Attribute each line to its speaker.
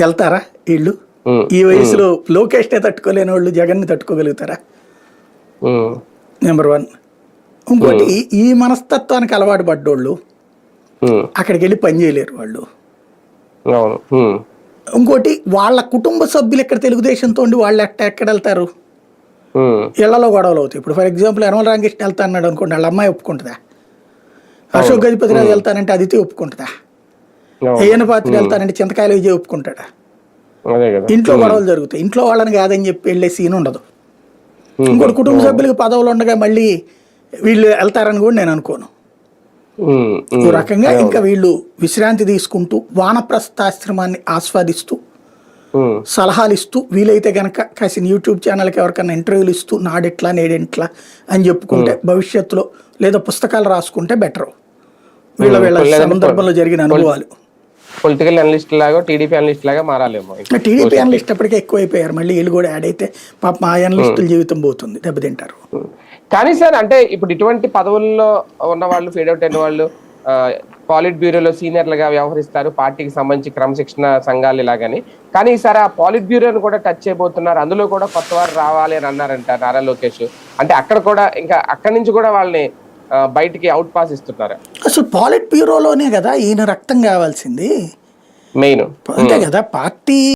Speaker 1: వెళ్తారా వీళ్ళు? ఈ వయసులో లోకేష్నే తట్టుకోలేని వాళ్ళు జగన్ని తట్టుకోగలుగుతారా? నెంబర్ వన్ ఇంకోటి ఈ మనస్తత్వానికి అలవాటు పడ్డోళ్ళు అక్కడికి వెళ్ళి పని చేయలేరు వాళ్ళు. ఇంకోటి వాళ్ళ కుటుంబ సభ్యులు ఇక్కడ తెలుగుదేశంతో ఉండి వాళ్ళు ఎక్కడ ఎక్కడ వెళ్తారు? ఇళ్ళలో గొడవలు అవుతాయి. ఇప్పుడు ఫర్ ఎగ్జాంపుల్ యనమల రామకృష్ణ వెళ్తా అన్నాడు అనుకోండి వాళ్ళ అమ్మాయి ఒప్పుకుంటుందా? అశోక్ గజపతిరాజు వెళ్తానంటే అదితి ఒప్పుకుంటుందా. ఏయన పాత్ర వెళ్తానంటే చింతకాయలు విజయ్ ఒప్పుకుంటాడా? ఇంట్లో గొడవలు జరుగుతాయి. ఇంట్లో వాళ్ళని కాదని చెప్పి వెళ్ళే సీన్ ఉండదు. ఇంకోటి కుటుంబ సభ్యులకు పదవులు ఉండగా మళ్ళీ వీళ్ళు వెళ్తారని కూడా నేను అనుకోను. ఓ రకంగా ఇంకా వీళ్ళు విశ్రాంతి తీసుకుంటూ వానప్రస్థాశ్రమాన్ని ఆస్వాదిస్తూ సలహాలు ఇస్తూ వీలైతే గనక కాసిన యూట్యూబ్ ఛానల్కి ఎవరికైనా ఇంటర్వ్యూలు ఇస్తూ నాడెట్లా నేడెంట్లా అని చెప్పుకుంటే భవిష్యత్తులో లేదా పుస్తకాలు రాసుకుంటే బెటర్. వీళ్ళ వీళ్ళ సందర్భంలో జరిగిన అనుభవాలు.
Speaker 2: పొలిటికల్ అనలిస్ట్ లాగా టీడీపీ అనలిస్ట్ లాగా మారాలేమో
Speaker 1: టీడీపీ అనలిస్ట్ అప్పటికే ఎక్కువైపోయారు. మళ్ళీ వీళ్ళు కూడా యాడ్ అయితే పాప మా అనలిస్టుల జీవితం పోతుంది దెబ్బతింటారు.
Speaker 2: కానీ సార్ అంటే ఇప్పుడు ఇటువంటి పదవుల్లో ఉన్న వాళ్ళు ఫీడ్ అవుట్ అయిన వాళ్ళు ఆ, పాలిట్ బ్యూరోలో సీనియర్లుగా వ్యవహరిస్తారు. పార్టీకి సంబంధించి క్రమశిక్షణ సంఘాలు ఇలాగని. కానీ ఈసారి ఆ పాలిట్ బ్యూరోని కూడా టచ్ చేయబోతున్నారు అందులో కూడా కొత్త వారు రావాలి అని అన్నారంట నారా లోకేష్. అంటే అక్కడ కూడా ఇంకా అక్కడి నుంచి కూడా వాళ్ళని ఆ, బయటికి అవుట్ పాస్ ఇస్తున్నారు
Speaker 1: అసలు పాలిట్ బ్యూరోలోనే కదా ఈయన రక్తం కావాల్సింది.
Speaker 2: మెయిన్
Speaker 1: అంతే కదా పార్టీ